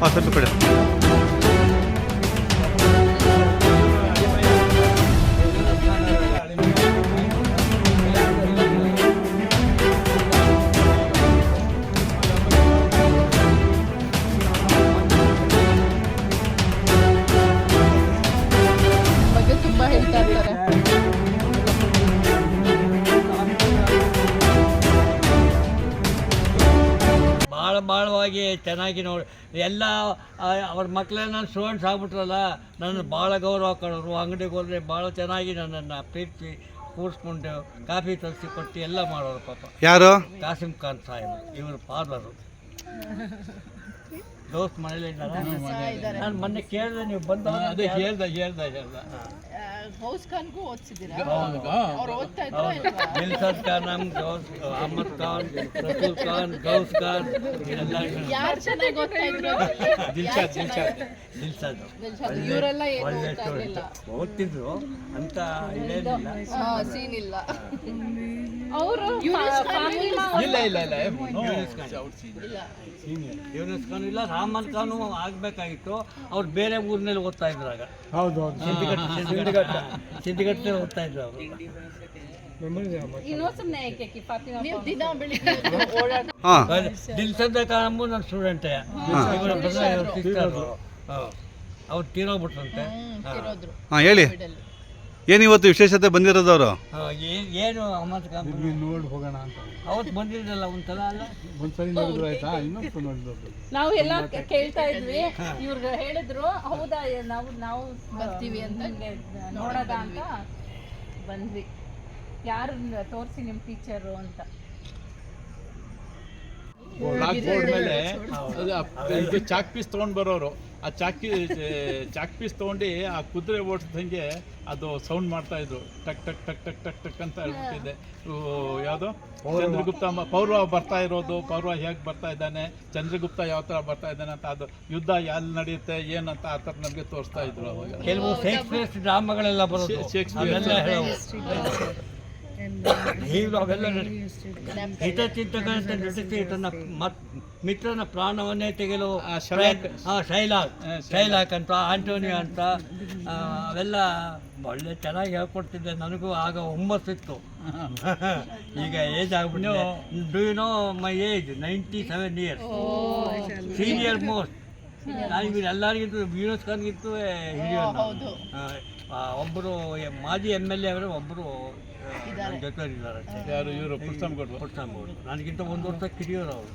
ಹಾಂ ಭಾಳ ಭಾಳವಾಗಿ ಚೆನ್ನಾಗಿ ನೋಡಿ ಎಲ್ಲ ಅವ್ರ ಅವ್ರ ನಾನು ಸ್ಟೂಡೆಂಟ್ಸ್ ಆಗ್ಬಿಟ್ರಲ್ಲ ನನ್ನ ಭಾಳ ಗೌರವ ಕೊಡೋರು ಅಂಗಡಿಗೆ ಹೋದರೆ ಭಾಳ ಚೆನ್ನಾಗಿ ನನ್ನನ್ನು ಪ್ರೀತಿ ಕೂರಿಸ್ಕೊಂಡು ಕಾಫಿ ತರಿಸಿ ಕೊಟ್ಟು ಎಲ್ಲ ಮಾಡೋರು ಪಾಪ. ಯಾರು? ಕಾಸಿಂ ಖಾನ್ ಸಾಹೇಬ್ ಇವರು ಫಾದರು ದೋಸ್ತ್ ಮನೇಲಿ ಇದ್ದಾರೆ? ನಾನು ಮೊನ್ನೆ ಕೇಳಿದೆ ನೀವು ಬಂದ ಅದೇ ಹೇಳ್ದೆ ಹೇಳ್ದೆ ಹೇಳ್ದ. ಹೌಸ್ ಖಾನ್ಗೂ ಓದಿಸಿದ್ದೀರಾ? ಹೌದು. ಅವ್ರು ಓದ್ತಾ ಇದ್ರ ದಿಲ್ಸದ್ ಖಾನ್ ನಮ್ ಗೌಸ್ ಅಹಮದ್ ಖಾನ್ ರಸೂಲ್ ಖಾನ್ ಗೌಸ್ ಖಾನ್ ಎಲ್ಲ ಯಾರು ಚೆನ್ನಾಗಿ ಓದ್ತಾ ಇದ್ರು? ದಿಲ್ಶಾದ್ ದಿಲ್ಶಾದ್ ದಿಲ್ಸದ್ ಇವರೆಲ್ಲ ಏನು ಒಳ್ಳೆ ಓದ್ತಾ ಇರ್ಲಿಲ್ಲ. ಓದ್ತಿದ್ರು ಅಂತ ಇದೇನಿಲ್ಲ ಸೀನ್ ಇಲ್ಲ. ಅವರು ಇಲ್ಲ. ಇಲ್ಲ ಇಲ್ಲ ಇಲ್ಲ ಯೂನಿಸ್ ಖಾನ್ ಇಲ್ಲ ರಾಮನ್ ಖಾನು ಆಗ್ಬೇಕಾಗಿತ್ತು. ಅವ್ರು ಬೇರೆ ಊರಿನಲ್ಲಿ ಓದ್ತಾ ಇದ್ರು ಆಗ. ಹೌದು ಓದ್ತಾ ಇದ್ರು ಅವರು. ದಿಲ್ಸದ್ ನನ್ನ ಸ್ಟೂಡೆಂಟೇ ಅವ್ರು ತೀರೋಗ್ಬಿಟ್ರಂತೆ. ಹಾ. ಹೇಳಿ. ಏನು ಇವತ್ತು ವಿಶೇಷತೆ ಬಂದಿರೋದು ಅವರು? ಏನು ಅಹಮದ್ ಖಾನ್ ನೋಡಿ ಹೋಗೋಣ ಅಂತ. ಅವತ್ತು ಬಂದಿದ್ರಲ್ಲ ಒಂದ್ಸಲ ಅಲ್ಲ? ಒಂದ್ಸರಿ ನೋಡಿದ್ರು ಆಯ್ತಾ? ಇನ್ನೊಂದು ನೋಡಿದ್ರು ನಾವು ಎಲ್ಲ ಕೇಳ್ತಾ ಇದ್ವಿ. ಇವ್ರು ಹೇಳಿದ್ರು ಹೌದಾ ನಾವು ನಾವು ಬರ್ತೀವಿ ಅಂತ. ನೋಡೋದ ಅಂತ. ಬಂದ್ವಿ. ಯಾರು ತೋರಿಸಿ ನಿಮ್ಮ ಟೀಚರು ಅಂತ. ಬೋರ್ಡ್ ಮೇಲೆ ಅದು ಚಾಕ್ ಪೀಸ್ ತಗೊಂಡ್ ಬರೋರು. ಆ ಚಾಕಿ ಚಾಕ್ ಪೀಸ್ ತೊಗೊಂಡು ಆ ಕುದುರೆ ಓಡಿಸ್ದಂಗೆ ಅದು ಸೌಂಡ್ ಮಾಡ್ತಾ ಇದ್ರು. ಟಕ್ ಟಕ್ ಟಕ್ ಟಕ್ ಟಕ್ ಟಕ್ ಅಂತ ಹೇಳ್ಬಿಟ್ಟಿದೆ ಯಾವುದು? ಚಂದ್ರಗುಪ್ತ ಪೌರ್ವ ಪೌರವ ಬರ್ತಾ ಇರೋದು ಪೌರ್ವ ಹೇಗೆ ಬರ್ತಾ ಇದ್ದಾನೆ ಚಂದ್ರಗುಪ್ತ ಯಾವ ಥರ ಬರ್ತಾ ಇದ್ದಾನೆ ಅಂತ ಅದು ಯುದ್ಧ ಎಲ್ಲಿ ನಡೆಯುತ್ತೆ ಏನಂತ ಆ ಥರ ನಮಗೆ ತೋರಿಸ್ತಾ ಇದ್ರು ಅವಾಗ. ಕೆಲವು ಶೇಕ್ಸ್ಪಿಯರ್ ಡ್ರಾಮಾಗಳೆಲ್ಲ ಬರೋದು. ಶೇಕ್ಸ್ಪಿಯರ್. ಈಗ ಅವೆಲ್ಲ ಹಿತಚಿಂತಕಂತ ನಟಿಸಿ ತನ್ನ ಮತ್ ಮಿತ್ರನ ಪ್ರಾಣವನ್ನೇ ತೆಗೆಲು ಆ ಶೈಲಾಕ್. ಶೈಲಾಕ್. ಅಂತ ಆಂಟೋನಿಯೋ ಅಂತ ಅವೆಲ್ಲ ಒಳ್ಳೆ ಚೆನ್ನಾಗಿ ಹೇಳ್ಕೊಡ್ತಿದ್ದೆ. ನನಗೂ ಆಗ ಹುಮ್ಮಸ್ಸಿತ್ತು. ಈಗ ಏಜ್ ಆಗ್ಬಿಟ್ಟು do you know my age ninety seven years senior most ನಾನು ಎಲ್ಲರಿಗಿಂತ ವಿನೋದ್ ಖಾನ್ಗಿಂತೂ ಹೌದು. ಒಬ್ಬರು ಮಾಜಿ ಎಂ ಎಲ್ ಎ ಅವರು ಒಬ್ಬರು ಜೊತೆ ಇದ್ದಾರೆ. ಯಾರು ಇವರು? ನನಗಿಂತ ಒಂದು ವರ್ಷ ಕಿರಿಯೋರು ಅವರು.